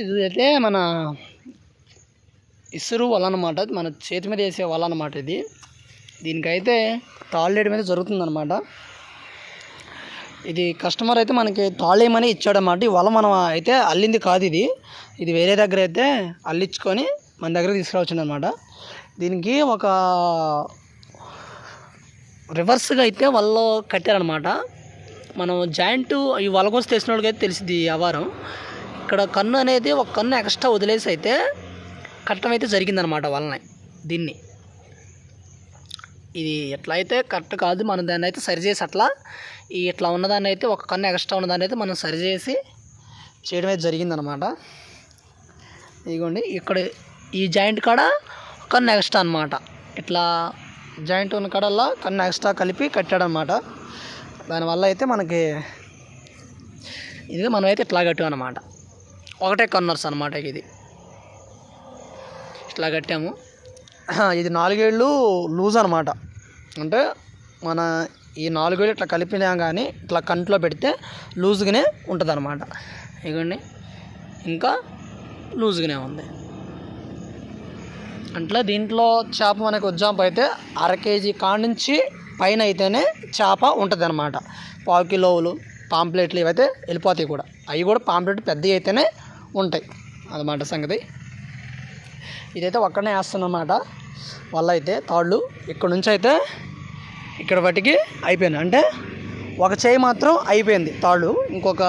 ఇది అయితే మన ఇసురు వల అనమాట మన చేతి మీద వేసే వల అనమాట ఇది. దీనికైతే తాళ్ళేయడం మీద జరుగుతుందనమాట ఇది కస్టమర్ అయితే మనకి తాళేయమని ఇచ్చాడనమాట ఈ వల మనం అయితే అల్లింది కాదు ఇది. ఇది వేరే దగ్గర అయితే అల్లించుకొని మన దగ్గర తీసుకురావచ్చింది అనమాట దీనికి ఒక రివర్స్గా అయితే వలలో కట్టారనమాట మనం జాయింట్ ఈ వలకోసం తెలిసిన వాళ్ళకి అయితే తెలిసింది ఈ వ్యవహారం. ఇక్కడ కన్ను అనేది ఒక కన్ను ఎక్స్ట్రా వదిలేసి అయితే కట్టడం అయితే జరిగిందనమాట వలన దీన్ని. ఇది ఎట్లా అయితే కరెక్ట్ కాదు మనం దాన్ని అయితే సరిచేసి అట్లా ఈ ఇట్లా ఉన్నదాన్ని అయితే ఒక కన్ను ఎక్స్ట్రా ఉన్నదాన్ని అయితే మనం సరిచేసి చేయడం అయితే జరిగిందనమాట ఇదిగోండి ఇక్కడ ఈ జాయింట్ కాడ కన్ను ఎక్స్ట్రా అనమాట ఇట్లా జాయింట్ ఉన్న కాడల్లా కన్ను ఎక్స్ట్రా కలిపి కట్టాడనమాట దానివల్ల అయితే మనకి ఇది మనమైతే ఇట్లా కట్టాం అనమాట ఒకటే కన్నర్స్ అనమాట ఇది. ఇట్లా కట్టాము. ఇది నాలుగేళ్ళు లూజ్ అనమాట అంటే మన ఈ నాలుగేళ్ళు ఇట్లా కలిపినా కానీ ఇట్లా కంట్లో పెడితే లూజ్గానే ఉంటుంది అనమాట ఇగండి. ఇంకా లూజ్గానే ఉంది. అట్లా దీంట్లో చేప మనకు ఉజ్జాంపు అయితే అర కేజీ కాడ నుంచి పైన అయితేనే చేప ఉంటుంది అనమాట పావు కిలోలు పాంప్లెట్లు ఇవైతే వెళ్ళిపోతాయి కూడా. అవి కూడా పాంప్లెట్ పెద్దవి అయితేనే ఉంటాయి. అన్నమాట సంగతి. ఇదైతే ఒక్కడనే వేస్తున్నమాట. వల్ల అయితే తాళ్ళు ఇక్కడ నుంచి అయితే ఇక్కడ వాటికి అయిపోయింది. అంటే ఒక చేయి మాత్రం అయిపోయింది తాళ్ళు. ఇంకొక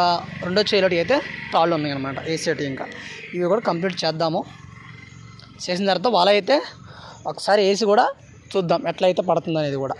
రెండో చేయిలోటి అయితే తాళ్ళు ఉన్నాయి అనమాట వేసేటి ఇంకా. ఇవి కూడా కంప్లీట్ చేద్దాము. చేసిన తర్వాత వాళ్ళ అయితే ఒకసారి వేసి కూడా చూద్దాం ఎట్లా అయితే పడుతుంది అనేది కూడా.